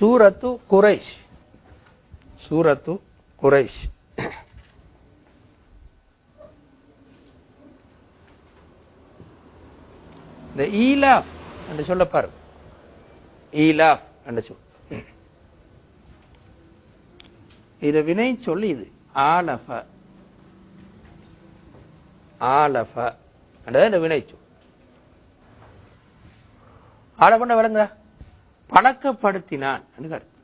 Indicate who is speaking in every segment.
Speaker 1: சூரத்து குரைஷ் சூரத்து குரைஷ் இந்த ஈலாப் என்று சொல்ல பாருங்க ஈலாப் என்று சொல். இது வினை சொல்லி இது. ஆலஃப. ஆலஃப. என்றது இந்த வினை சொல். ஆலஃபண்ட விளங்குதா? பழக்கப்படுத்தினான் என்கிறார்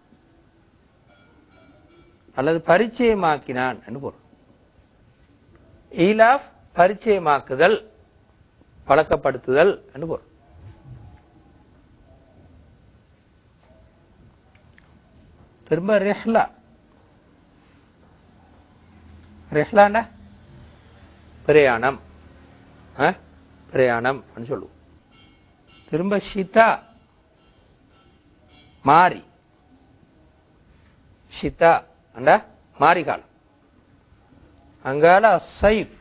Speaker 1: அல்லது பரிச்சயமாக்கினான் என்று பொருள். ஈலாஃப் பரிச்சயமாக்குதல் பழக்கப்படுத்துதல் என்று பொருள். திரும்ப ரெஹ்லா. ரெஹ்லாண்டா பிரயாணம். பிரயாணம் சொல்லுவோம். திரும்ப ஷிதா. மாறி. ஷிதா அண்டா மாறி காலம் அங்கால சைஃப்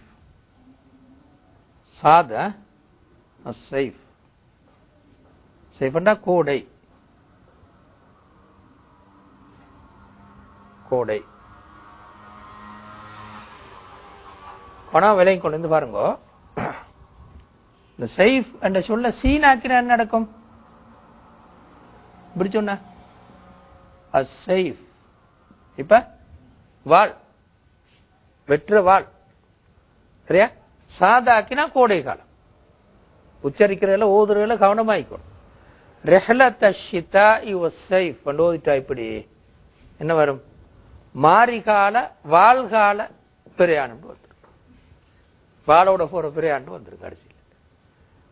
Speaker 1: சாத சைஃப் சைஃப்ண்டா கோடை. கோடை. பணம் விலையும் கொண்டு வந்து பாருங்க. இந்த சைஃப் என்ற சொல்ல சீனாக்கிற என்ன நடக்கும்? இப்படி சொன்ன அசைஃப் இப்ப வாள். வெற்ற வாள். சரியா? சாதாக்கினா கோடை காலம். உச்சரிக்கிறதுல ஓதுறதுல கவனமாயிக்கணும். ரெஹல தஷிதா இவ சைஃப். கொண்டு ஓதிட்டா இப்படி. என்ன வரும்? மாரிகால வாழ்கால பிரயாணம் வந்துடும் வாளோட போற பிரயாணம் வந்துடும் கடைசியில்.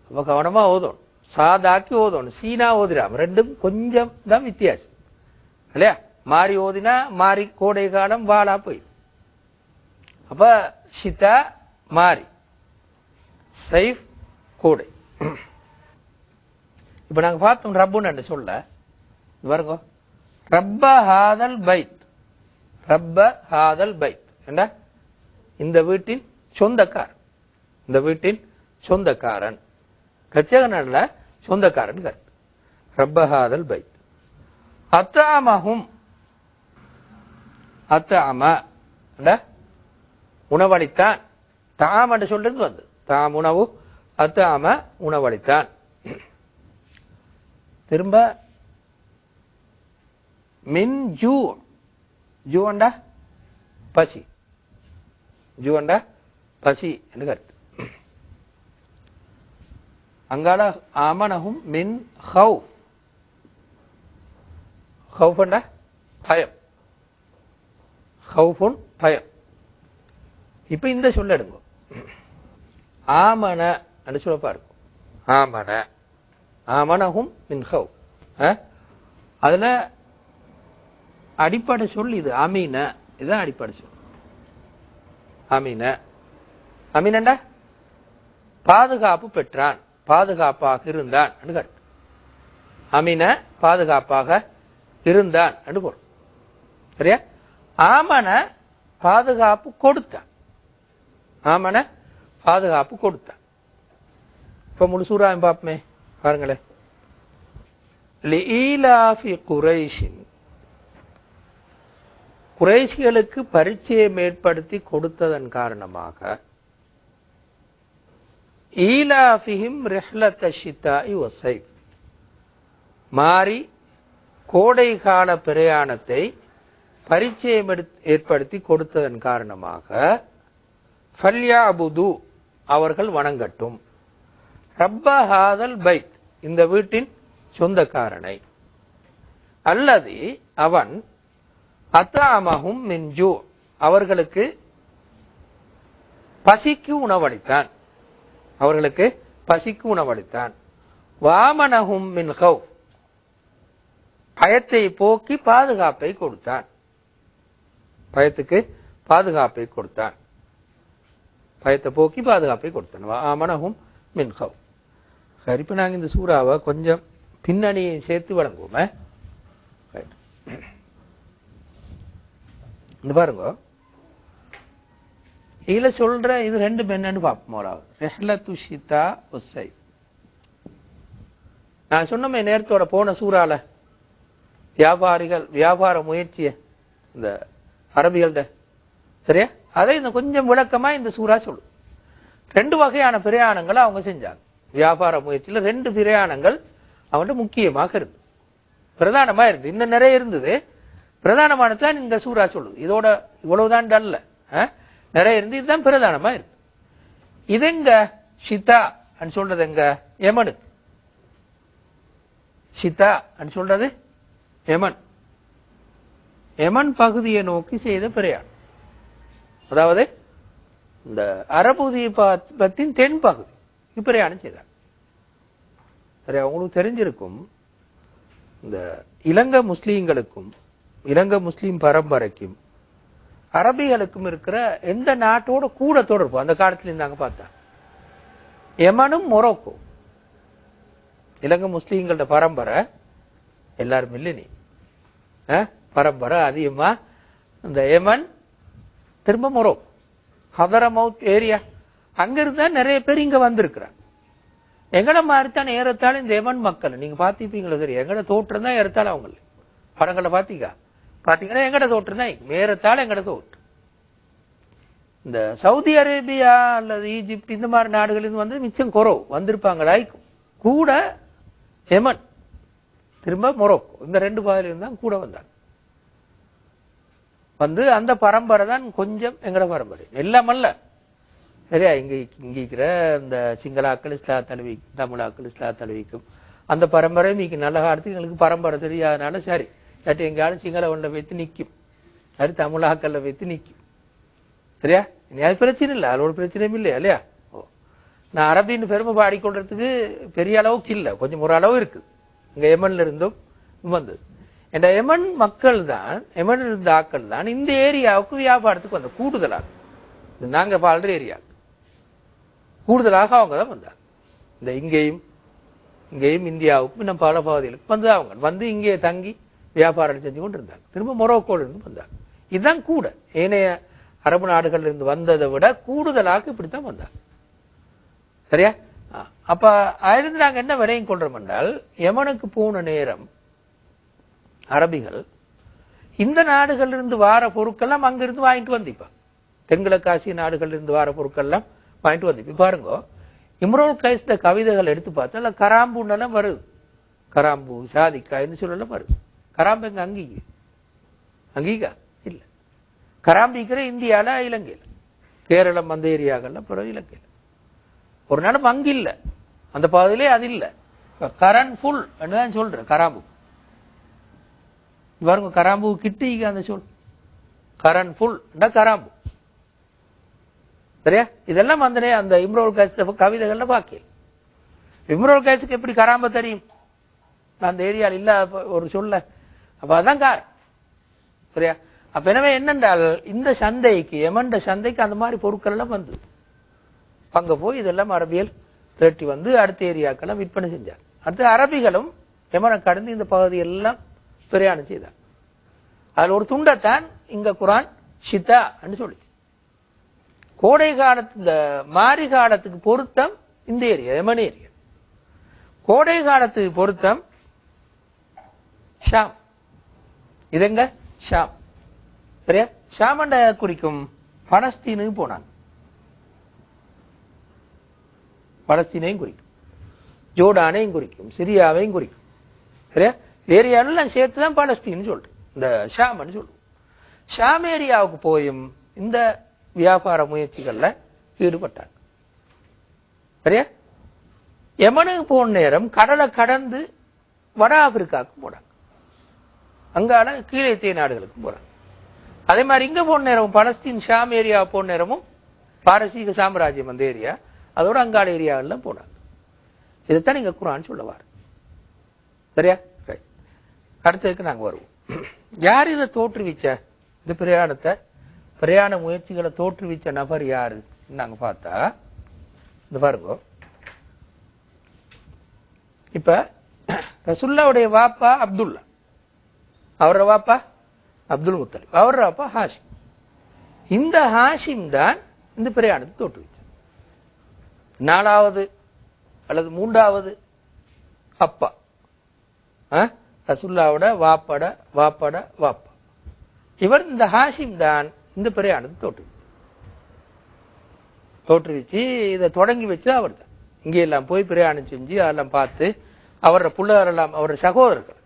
Speaker 1: ரொம்ப கவனமா ஓதணும். சாதாக்கி ஓதணும். சீனா ஓதிராம ரெண்டும் கொஞ்சம் தான் வித்தியாசம். இல்லையா? மாறி ஓதினா மாறி கோடை காலம் வாழா போய் அப்ப ஷிதா மாறி. சைஃப் கோடை. இப்ப நாங்க பார்த்தோம் ரப்புன்னு சொல்ல. பாருங்க. ரப்ப ஹாதல் பைத். ரப்ப ஹாதல் பைத். என்ன இந்த வீட்டின் சொந்தக்காரன். இந்த வீட்டின் சொந்தக்காரன். கச்சகனல்ல சொந்தக்காரன் கருத்து ரப்ப ஹாதல் பைத். அத்தாமஹும். அத்தாம உணவளித்தான். தாம் என்று சொல்றது வந்து தாம் உணவு அத்தாம உணவளித்தான். திரும்ப மின் ஜூ ஜூவண்டா பசி. ஜூவண்டா பசி என்று கருத்து. அங்கால ஆமனஹும் மின் ஹவு. ஹவுஃபண்டா? பயம். ஹவுஃபுன் பயம். இப்ப இந்த சொல்ல எடுங்க. ஆமன என்று சொல்ல பாருங்க. ஆமன. ஆமனஹும் மின் ஹவ். அதுல அடிப்படை சொல் இது அமீன. இதுதான் அடிப்படை சொல். அமீன. அமீனண்டா? பாதுகாப்பு பெற்றான். பாதுகாப்பாக இருந்தான் அனுகள் அமின பாதுகாப்பாக இருந்தான் என்று சரியா? ஆமன பாதுகாப்பு கொடுத்தான். ஆமன பாதுகாப்பு கொடுத்தான். இப்ப முழுசூராயம் பார்ப்போமே பாருங்களேன். லீலாஃபி குறைஷின் குறைஷிகளுக்கு பரிச்சயம் ஏற்படுத்தி கொடுத்ததன் காரணமாக ஈலாஃபிஹிம் ரெஹ்லத்த ஷித்தாஇ ஒசை மாறி கோடை கால பிரயாணத்தை பரிச்சயம் ஏற்படுத்தி கொடுத்ததன் காரணமாக ஃபல்யாபுது அவர்கள் வணங்கட்டும். ரப்ப ஹாதல் பைத் இந்த வீட்டின் சொந்தக்காரனை. அல்லது அவன் அத்தாமஹும் மின்ஜூ அவர்களுக்கு பசிக்கு உணவளித்தான். அவர்களுக்கு பசிக்கு உணவளித்தான். வாமனஹும் மின் ஹவ் பயத்தை போக்கி பாதுகாப்பை கொடுத்தான். பயத்துக்கு பாதுகாப்பை கொடுத்தான். பயத்தை போக்கி பாதுகாப்பை கொடுத்தான். வாமனஹும் மின் ஹவ் சரி இப்ப நாங்க இந்த சூறாவை கொஞ்சம் பின்னணியை சேர்த்து வழங்குவோமே இந்த பாருங்க. இதில் சொல்ற இது ரெண்டு என்னன்னு பார்ப்போம் முதலாவது ரெஹ்லத்து துஷிதா உசை நான் சொன்னமே நேரத்தோட போன சூறால. வியாபாரிகள் வியாபார முயற்சியை இந்த அரபிகள்ட. சரியா? அதை இந்த கொஞ்சம் விளக்கமா இந்த சூறா சொல்லு ரெண்டு வகையான பிரயாணங்களை அவங்க செஞ்சாங்க. வியாபார முயற்சியில் ரெண்டு பிரயாணங்கள் அவங்கள்ட்ட முக்கியமாக இருந்து. பிரதானமா இருந்து. இன்னும் நிறைய இருந்தது. பிரதானமானதான் இந்த சூறா சொல்லுது. இதோட இவ்வளவுதான் அல்ல நிறைய இருந்து இதுதான் பிரதானமா இருக்கு. இது எங்க? ஷிதா சொல்றது எங்க? யமனு. ஷிதா சொல்றது யமன். யமன் பகுதியை நோக்கி செய்த பிரயாணம் அதாவது இந்த அரபு தீபத்தின் தென் பகுதி. பிரயாணம் செய்தார். சரி அவங்களுக்கு தெரிஞ்சிருக்கும் இந்த இலங்கை முஸ்லீம்களுக்கும் இலங்கை முஸ்லீம் பரம்பரைக்கும் அரபிகளுக்கும் இருக்கிற எந்த நாட்டோட கூட தொடர்பு அந்த காலத்துல இருந்தாங்க பார்த்தா. எமனும் மொரோக்கோ. இலங்கை முஸ்லீம்களோட பரம்பரை எல்லாரும் இல்லைனி பரம்பரை அதிகமா இந்த யமன் திரும்ப மொரோக்கோ. ஹதரமவுத் ஏரியா அங்கிருந்து நிறைய பேர் இங்க வந்திருக்கிறாங்க. எங்கட மாதிரி தான் இந்த யமன் மக்கள். நீங்க பாத்திப்பீங்களோ தெரியும். எங்கட தோற்றம் தான் ஏறத்தாலும் அவங்க படங்களை பாத்தீங்க பார்த்தீங்கன்னா எங்கட தோற்றுனா தான் ஏறத்தாழ எங்கட தோற்று இந்த சவுதி அரேபியா அல்லது ஈஜிப்ட் இந்த மாதிரி நாடுகளில் வந்து மிச்சம் குறவு வந்திருப்பாங்களா? கூட எமன் திரும்ப மொரோக்கோ. இந்த ரெண்டு பாதையிலும் தான் கூட வந்தாங்க. வந்து அந்த பரம்பரை தான் கொஞ்சம் எங்கட பரம்பரை. எல்லாம் அல்ல. சரியா? இங்க இங்க இருக்கிற இந்த சிங்களாக்கள் இஸ்லா தழுவிக்கும் தமிழாக்கள் இஸ்லா தழுவிக்கும் அந்த பரம்பரை இன்னைக்கு நல்ல காலத்துக்கு எங்களுக்கு பரம்பரை தெரியாதனால சரி. இல்லாட்டி எங்காலும் சிங்கள ஒன்றை வைத்து நிற்கும். சரி தமிழாக்கல்ல வைத்து நிற்கும். சரியா? இனி அது பிரச்சனை இல்லை. அதோட பிரச்சனையும் இல்லையா இல்லையா? ஓ. நான் அரபின்னு பெருமை பாடிக்கொள்றதுக்கு பெரிய அளவுக்கு இல்லை. கொஞ்சம் ஒரு அளவு இருக்கு இங்க எமன்ல இருந்தும் வந்தது. இந்த எமன் மக்கள் தான் எமன் இருந்த ஆக்கள் தான் இந்த ஏரியாவுக்கு வியாபாரத்துக்கு வந்த. கூடுதலாக. இது நாங்க வாழ்ற ஏரியா. கூடுதலாக அவங்க தான் வந்தாங்க. இந்த இங்கேயும் இங்கேயும் இந்தியாவுக்கும் இன்னும் பல பகுதிகளுக்கு வந்து அவங்க. வந்து இங்கே தங்கி வியாபாரம் செஞ்சு கொண்டு இருந்தாங்க திரும்ப மொரோக்கோலிருந்து வந்தாங்க இதுதான் கூட ஏனைய அரபு நாடுகள்ல இருந்து வந்ததை விட கூடுதலாக இப்படித்தான் வந்தாங்க சரியா? அப்ப அதிலிருந்து நாங்க என்ன விலையும் கொள்றோம் என்றால் யமனுக்கு போன நேரம் அரபிகள் இந்த நாடுகள்ல இருந்து வார பொருட்கள்லாம் அங்கிருந்து வாங்கிட்டு வந்திப்பா தென்கிழக்காசிய நாடுகள்ல இருந்து வார பொருட்கள்லாம் வாங்கிட்டு வந்திப்பா பாருங்க இம்ரோல் கைஸ்ட கவிதைகள் எடுத்து பார்த்தா கராம்பூன்னெல்லாம் வருது கராம்பு சாதிக்காய்னு சொல்லலாம் வருது கராம்பு எங்க அங்கீக? அங்கீகா? இல்ல. கராம்பிக்கிற இந்தியால இலங்கையில். கேரளம் அந்த ஏரியாக்கள்ல பிறகு இலங்கையில். ஒரு நாளும் அங்க இல்ல. அந்த பாதையிலே அது இல்ல. கரண் ஃபுல் தான் சொல்றேன் கராம்பு. பாருங்க கராம்பு கிட்டிக்கு அந்த சொல். கரண் ஃபுல் கராம்பு? சரியா? இதெல்லாம் அந்த அந்த இம்ரோல் காட்சி கவிதைகள்ல பாக்கியல் இம்ரோல் காட்சிக்கு எப்படி கராம்ப தெரியும்? அந்த ஏரியால இல்ல ஒரு சொல்ல. அப்ப அதான் காரணம் சரியா அப்ப எனவே என்னென்றால் இந்த சந்தைக்கு எமண்ட சந்தைக்கு அந்த மாதிரி பொருட்கள் எல்லாம் வந்தது அங்க போய் இதெல்லாம் அரபியல் திரட்டி வந்து அடுத்த ஏரியாக்கெல்லாம் விற்பனை செஞ்சார். அடுத்து அரபிகளும் எமனை கடந்து இந்த பகுதியெல்லாம் பிரயாணம் செய்தார். அதில் ஒரு துண்டத்தான் இங்க குரான் ஷிதா சொல்லிச்சு கோடை காலத்து இந்த மாரி காலத்துக்கு பொருத்தம் இந்த ஏரியா எமன் ஏரியா. கோடை காலத்துக்கு பொருத்தம் ஷாம். இதுங்க? ஷாம் சரியா? ஷாமண்ட குறிக்கும் பலஸ்தீனுக்கு போனாங்க பலஸ்தீனையும் குறிக்கும். ஜோர்டானையும் குறிக்கும். சிரியாவையும் குறிக்கும். சரியா? ஏரியாவெல்லாம் சேர்த்து தான் பலஸ்தீன் சொல்றேன் இந்த ஷாம்னு சொல்லுவோம் ஷாம் ஏரியாவுக்கு போயும் இந்த வியாபார முயற்சிகள்ல ஈடுபட்டாங்க சரியா? யமனுக்கு போன நேரம் கடலை கடந்து வட ஆப்பிரிக்காவுக்கு போனாங்க அங்கால கீழே நாடுகளுக்கும் போறாங்க. அதே மாதிரி இங்க போன நேரமும் பலஸ்தீன் ஷாம் ஏரியா போன நேரமும் பாரசீக சாம்ராஜ்யம் அந்த ஏரியா அதோட அங்காள ஏரியாவெல்லாம் போனாங்க. இதைத்தான் நீங்க குரான் சொல்லவார். சரியா? ரைட் அடுத்ததுக்கு நாங்க வருவோம். யார் இதை தோற்றுவிச்ச? இந்த பிரயாணத்தை பிரயாண முயற்சிகளை தோற்றுவிச்ச நபர் யாரு நாங்க பார்த்தா இந்த பாருங்க. இப்ப ரசுல்லாவுடைய வாப்பா அப்துல்லா. அவரோட வாப்பா அப்துல் முத்தலிப். அவரோட வாப்பா ஹாஷிம். இந்த ஹாஷிம் தான் இந்த பிரயாணத்தை தோற்றுவித்தார் நாலாவது அல்லது மூன்றாவது அப்பா. ஆ? ரசுல்லாவோட வாப்பட வாப்பட வாப்பா. இவர் இந்த ஹாஷிம் தான் இந்த பிரயாணத்தை தோற்று தோற்றுவிச்சு இதை தொடங்கி வச்சு அவர் தான் இங்கே எல்லாம் போய் பிரயாணம் செஞ்சு அதெல்லாம் பார்த்து அவரோட பிள்ளைகளெல்லாம் அவரோட சகோதரர்கள்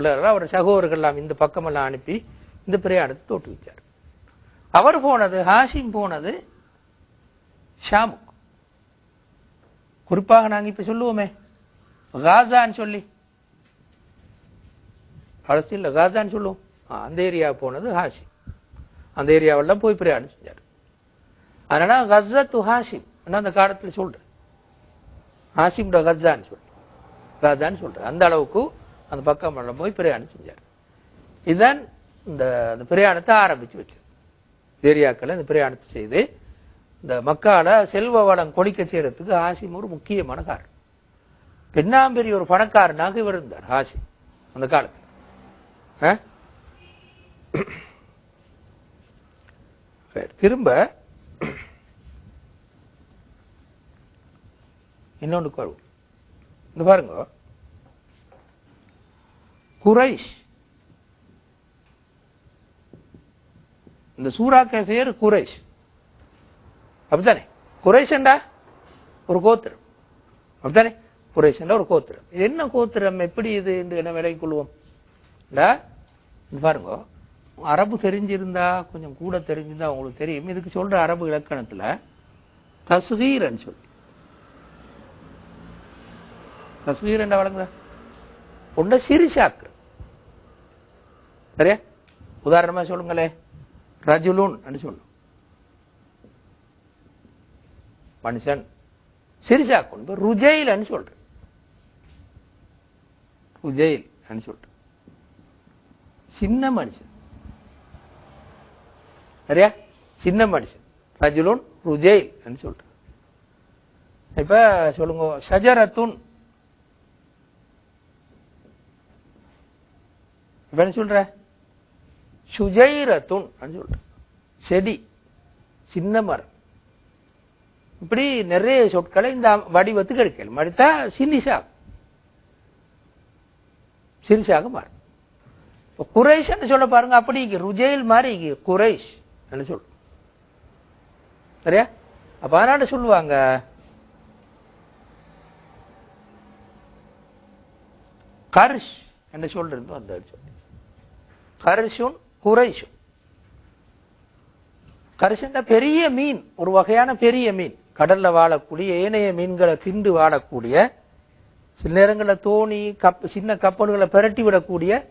Speaker 1: பிள்ளைகள் அவர் சகோதரர்கள் எல்லாம் இந்த பக்கமெல்லாம் அனுப்பி இந்த பிரயாணத்தை தோற்றுவிச்சார் அவர் போனது ஹாஷிம் போனது ஷாமுக். குறிப்பாக நாங்க இப்ப சொல்லுவோமே காசான்னு சொல்லி. பலஸ்தீன்ல காசான்னு சொல்லுவோம். அந்த ஏரியா போனது ஹாஷிம். அந்த ஏரியாவெல்லாம் போய் பிரயாணம் செஞ்சார். அதனால கஸ்ஸத்து ஹாஷிம் நான் அந்த காலத்தில் சொல்றேன். ஹாஷிம் கஸ்ஸான்னு சொல்லி காசான்னு சொல்றேன். அந்த அளவுக்கு அந்த பக்கம் எல்லாம் போய் பிரயாணம் செஞ்சார். இதுதான் இந்த அந்த பிரயாணத்தை ஆரம்பித்து வச்சு ஏரியாக்களை இந்த பிரயாணத்தை செய்து இந்த மக்கால செல்வ வளம் கொடிக்க செய்யறதுக்கு ஹாசிம் ஒரு முக்கியமான காரணம். பெண்ணாம்பெரிய ஒரு பணக்காரனாக இவர் இருந்தார் ஹாசிம் அந்த காலத்தில். ஆ? சரி, திரும்ப இன்னொன்று வருவோம் இந்த பாருங்க. குறைஷ். இந்த சூறாக்க பேர் குறைஷ். அப்படித்தானே? குரைஷண்டா ஒரு கோத்திரம். அப்படித்தானே? குரைஷண்டா ஒரு கோத்திரம். இது என்ன கோத்திரம்? எப்படி இது என்று என்ன விலைக்கு கொள்வோம்? பாருங்க. அரபு தெரிஞ்சிருந்தா கொஞ்சம் கூட தெரிஞ்சிருந்தா உங்களுக்கு தெரியும். இதுக்கு சொல்ற அரபு இலக்கணத்துல தஸ்கீரன்னு சொல்லி. தஸ்கீர் என்ன வழங்குதா? ஒன்று சிரிசாக்கு சரியா? உதாரணமா சொல்லுங்களே. ரஜுலுன் சொல்லும் மனுஷன் சிரிசாக்கும் ருஜெயில் ருஜைல்னு சொல்றேன் ருஜைல் சொல்றேன் சின்ன மனுஷன். சரியா? சின்ன மனுஷன். ரஜுலுன் ருஜெயில் சொல்றேன் இப்ப சொல்லுங்க. ஷஜரத்துன் இப்ப என்ன சொல்ற? சுஜைரத்துன் சொல்ற. செடி சின்ன மரம். இப்படி நிறைய சொற்களை இந்த வடிவத்துக்கு எடுக்கல மடித்தா சின்னிசாக சிறிசாக மாறும். குறைஷ் குரைஷ்ன்னு சொல்ல பாருங்க? அப்படி ருஜெயில் ருஜைல் மாதிரி குறைஷ் என்ன சொல் சரியா? அப்ப அதனால சொல்லுவாங்க கர்ஷ் என்று சொல்றது அந்த கரிசுன் கர்ஷும். குரைஷும் பெரிய மீன் ஒரு வகையான பெரிய மீன். கடல்ல வாழக்கூடிய ஏனைய மீன்களை திண்டு வாழக்கூடிய சில நேரங்களில் தோணி கப் சின்ன கப்பல்களை பிரட்டி விடக்கூடிய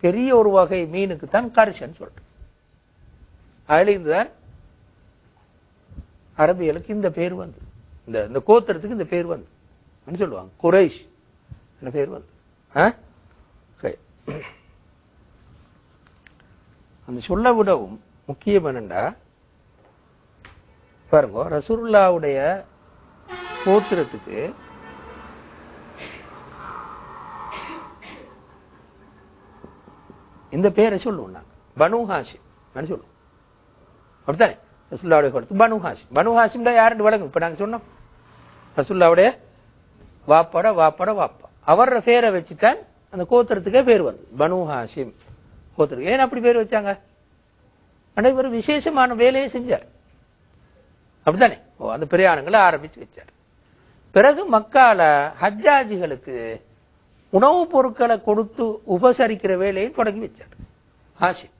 Speaker 1: பெரிய ஒரு வகை மீனுக்கு தான் கரிசன் சொல்றேன் அதிலிருந்து தான் அரபியலுக்கு இந்த பேர் வந்து இந்த இந்த கோத்திரத்துக்கு இந்த பேர் வந்து சொல்லுவாங்க. குரைஷ் இந்த பேர் வந்து ஆ? சரி. அந்த சொல்ல விடவும் முக்கியம் என்னண்டா? பாருங்க ரசூலுல்லாவுடைய கோத்திரத்துக்கு இந்த பேரை சொல்லுவோம் நாங்கள் பனு ஹாஷிம். என்ன சொல்லுவோம்? அப்படித்தானே? ரசுல்லாவுடைய கொடுத்து பனு ஹாஷிம். பனு ஹாஷிம் தான் யாருன்னு வழங்கும் இப்போ நாங்கள் சொன்னோம். ரசுல்லாவுடைய வாப்பாட வாப்பாட வாப்பா. அவரோட பேரை வச்சுத்தான் அந்த கோத்திரத்துக்கே பேர் வருது. பனு ஹாஷிம். கோத்திரம் ஏன் அப்படி பேர் வச்சாங்க? ஆனால் இவர் விசேஷமான வேலையை செஞ்சார். அப்படித்தானே? ஓ அந்த பிரயாணங்களை ஆரம்பித்து வச்சார். பிறகு மக்கால ஹஜ்ஜாஜிகளுக்கு உணவுப் பொருட்களை கொடுத்து உபசரிக்கிற வேலையை தொடங்கி வச்சார். ஹாஷி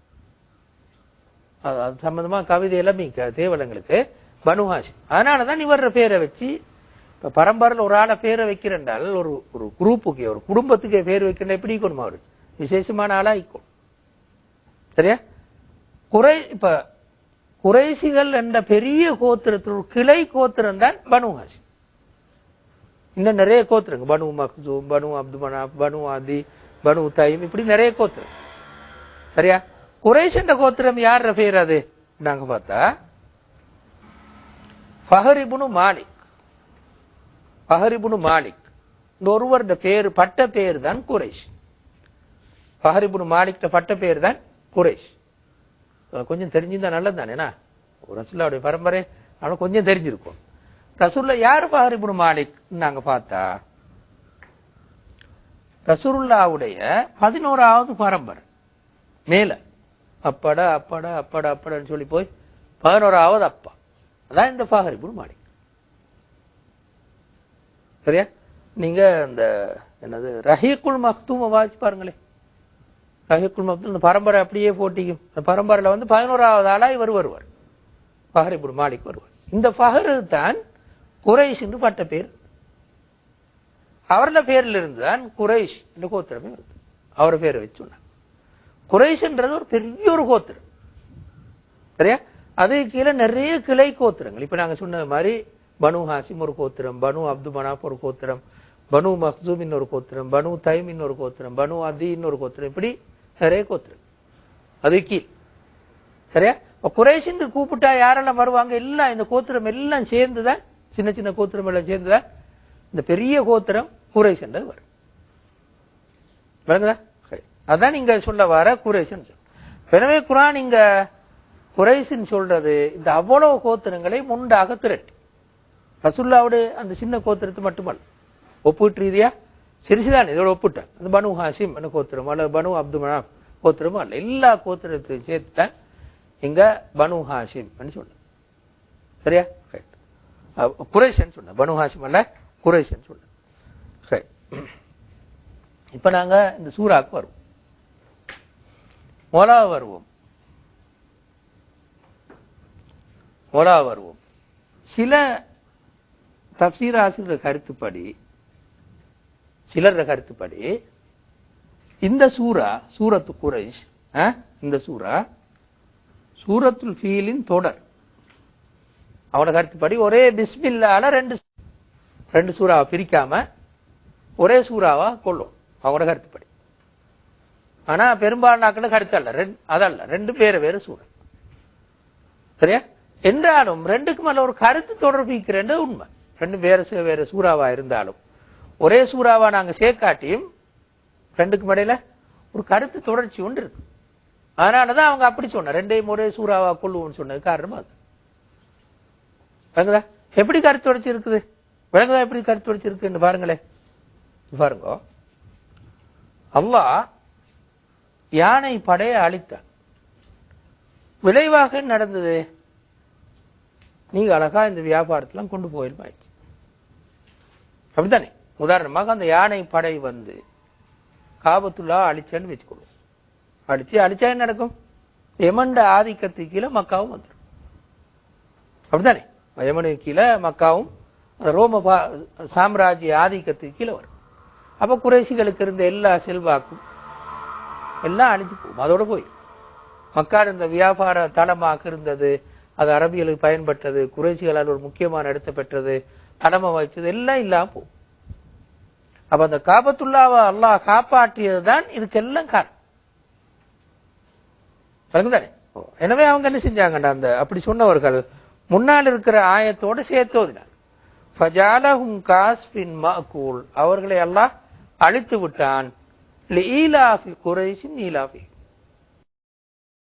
Speaker 1: அது சம்பந்தமா கவிதை எல்லாமே தேவலங்களுக்கு. பனு ஹாஷிம். அதனாலதான் இவர பேரை வச்சு இப்ப பரம்பரையில் ஒரு ஆளை பேரை வைக்கிறேன்டால் ஒரு ஒரு குரூப்புக்கு ஒரு குடும்பத்துக்கு பேர் வைக்கிறேன் எப்படி இருக்கணுமா அவரு? விசேஷமான ஆளா இருக்கும் சரியா? குறை இப்ப குறைசிகள் என்ற பெரிய கோத்திரத்தில் ஒரு கிளை கோத்திரம் தான் பனு ஹாஷிம். இன்னும் நிறைய கோத்திரங்க பனு மக்சூம் பனு அப்து மனாப் பனு ஆதி பனு தைம் இப்படி நிறைய கோத்திரம். சரியா? குறைஷ் என்ற கோத்திரம் யார் பேர் அது நாங்க பார்த்தா ஃபஹரிபுனு மாலிக். ஃபஹரிபுனு மாலிக். இந்த ஒருவருடைய பேரு பட்ட பேர் தான் குறைஷ். ஃபஹரிபுனு மாலிக் பட்ட பேர் தான் குறைஷ். கொஞ்சம் தெரிஞ்சிருந்தா நல்லது தானேனா ரசுல்லாவுடைய பரம்பரை அவனுக்கு கொஞ்சம் தெரிஞ்சிருக்கும். ரசூல்லா யாரு பஹரிபுன் மாலிக் நாங்க பார்த்தா? ரசூருல்லாவுடைய பதினோராவது பரம்பரை. மேல. அப்படா அப்படா அப்படா அப்படான்னு சொல்லி போய் பதினோராவது அப்பா. அதான் இந்த பஹரிபுன் மாலிக். சரியா? நீங்க இந்த என்னது ரஹீக்குல் மக்தூம வாசி பாருங்களேன். ரஹீக்குல் இந்த பரம்பரை அப்படியே போட்டிக்கும். இந்த பரம்பரையில் வந்து பதினோராவது ஆளாக இவர் வருவார். ஃபஹர் இப்படி மாலிக் வருவார். இந்த ஃபஹரு தான் குறைஷ் என்று பட்ட பேர். அவரோட பேரில் இருந்து தான் குரைஷ் என்ற கோத்திரமே வருது. அவர் பேரை வச்சு சொன்னாங்க. குறைஷ்ன்றது ஒரு பெரிய ஒரு கோத்திரம். சரியா? அது கீழே நிறைய கிளை கோத்திரங்கள். இப்போ நாங்கள் சொன்ன மாதிரி பனு ஹாசிம் ஒரு கோத்திரம் பனு அப்து மனாப் ஒரு கோத்திரம் பனு மஹூம் இன்னொரு கோத்திரம் பனு தைம் இன்னொரு கோத்திரம் பனு அதி இன்னொரு கோத்திரம். இப்படி நிறைய கோத்திரம். அது கீழ். சரியா? இப்ப குறைஷ் என்று கூப்பிட்டா யாரெல்லாம் வருவாங்க? எல்லாம் இந்த கோத்திரம் எல்லாம் சேர்ந்துதான் சின்ன சின்ன கோத்திரம் எல்லாம் சேர்ந்துதான் இந்த பெரிய கோத்திரம் குறைஷ் என்றது வரும். விளங்குதா? சரி. அதான் நீங்க சொல்ல வர குறைஷன் எனவே குரான் இங்க குறைசின் சொல்றது இந்த அவ்வளவு கோத்திரங்களை முண்டாக திரட்டி. ரசுல்லாவுடைய அந்த சின்ன கோத்திரத்தை மட்டுமல்ல. ஒப்பீட்டு ரீதியா சிறிசுதான் இதோட ஒப்பிட்டேன். அந்த பனு ஹாசிம் என்ன கோத்திரம்? அல்ல பனு அப்து மனாப் கோத்திரமும் அல்ல எல்லா கோத்திரத்தையும் சேர்த்துட்டேன். இங்க பனு ஹாசிம் சொன்னேன். சரியா? ரைட் குரேஷன் சொன்னேன். பனு ஹாசிம் அல்ல குரேஷன் சொன்னேன். சரி இப்ப நாங்க இந்த சூறாக்கு வருவோம். மொலா வருவோம். மொலா வருவோம். சில தப்சீர் ஆசிரியர் கருத்துப்படி சிலர் கருத்துப்படி இந்த சூரா சூரத்து குறைஷ் இந்த சூரா சூரத்துல் ஃபீலின் தொடர். அவனோட கருத்துப்படி ஒரே பிஸ்மில்லால ரெண்டு ரெண்டு சூறாவை பிரிக்காம ஒரே சூறாவா கொள்ளும். அவனோட கருத்துப்படி. ஆனா பெரும்பாலான கருத்து அல்ல. ரெண்டு அதல்ல. ரெண்டு பேர் வேறு சூறா. சரியா? என்றாலும் ரெண்டுக்கு மேல ஒரு கருத்து தொடர்பிக்கிறது உண்மை. ரெண்டு வேற சு- வேற சூறாவா இருந்தாலும். ஒரே சூறாவா நாங்கள் சேர்க்காட்டியும் ரெண்டுக்கும் இடையில ஒரு கருத்து தொடர்ச்சி ஒன்று இருக்கு. அதனாலதான் அவங்க அப்படி சொன்ன ரெண்டையும் ஒரே சூறாவா கொள்ளுவோம்னு சொன்னது காரணம் அது. விளங்குதா? எப்படி கருத்து தொடர்ச்சி இருக்குது? விளங்குதா எப்படி கருத்து தொடர்ச்சி இருக்குன்னு பாருங்களேன். பாருங்க. அவ்வா யானை படையை அழித்தான். விளைவாக நடந்தது? நீங்க அழகா இந்த வியாபாரத்தெல்லாம் கொண்டு போயிருப்பாங்க. அப்படித்தானே? உதாரணமாக அந்த யானை படை வந்து காபத்துள்ளா அழிச்சேன்னு வச்சுக்கொள்ளும் அடிச்சு அழிச்சா என்ன நடக்கும்? எமண்ட ஆதிக்கத்துக்கு கீழே மக்காவும் வந்துடும் அப்படித்தானே? யமனுக்கு கீழே மக்காவும் ரோம பா- சாம்ராஜ்ய ஆதிக்கத்துக்கு கீழே வரும். அப்ப குறைசிகளுக்கு இருந்த எல்லா செல்வாக்கும் எல்லாம் அழிஞ்சு போகும். அதோட போய். மக்கா இருந்த வியாபார தளமாக இருந்தது அது அரபியலுக்கு பயன்பட்டது குறைசிகளால் ஒரு முக்கியமான இடத்தை பெற்றது தடமை வச்சது எல்லாம் இல்லாம போகும். அப்ப அந்த காபத்துல்லாவை அல்லாஹ் காப்பாற்றியதுதான் இதுக்கெல்லாம் காரணம்? ஓ, எனவே அவங்க என்ன செஞ்சாங்கடா அந்த அப்படி சொன்னவர்கள் முன்னால் இருக்கிற ஆயத்தோட சேர்த்து ஃபஜாலஹும் காஸ்பின் மஅகூல் அவர்களை அல்லாஹ் அழித்து விட்டான். குறைஷின் ஈலாஃபி.